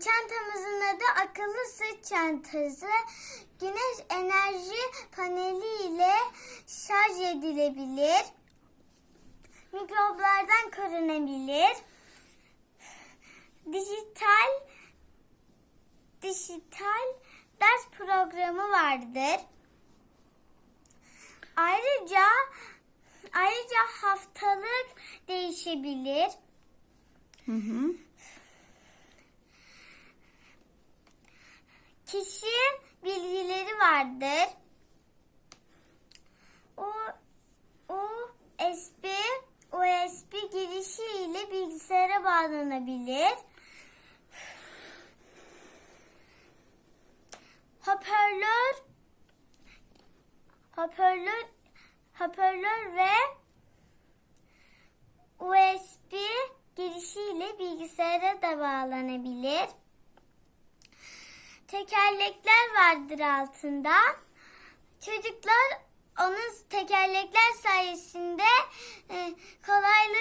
Çantamızın adı akıllı sırt çantası. Güneş enerji paneli ile şarj edilebilir. Mikroplardan korunabilir. Dijital dijital ders programı vardır. Ayrıca ayrıca haftalık değişebilir. Hı hı. Kişi bilgileri vardır. O USB USB girişi ile bilgisayara bağlanabilir. Hoparlör hoparlör hoparlör ve USB girişi ile bilgisayara da bağlanabilir. Tekerlekler vardır altında. Çocuklar onun tekerlekler sayesinde e, kolay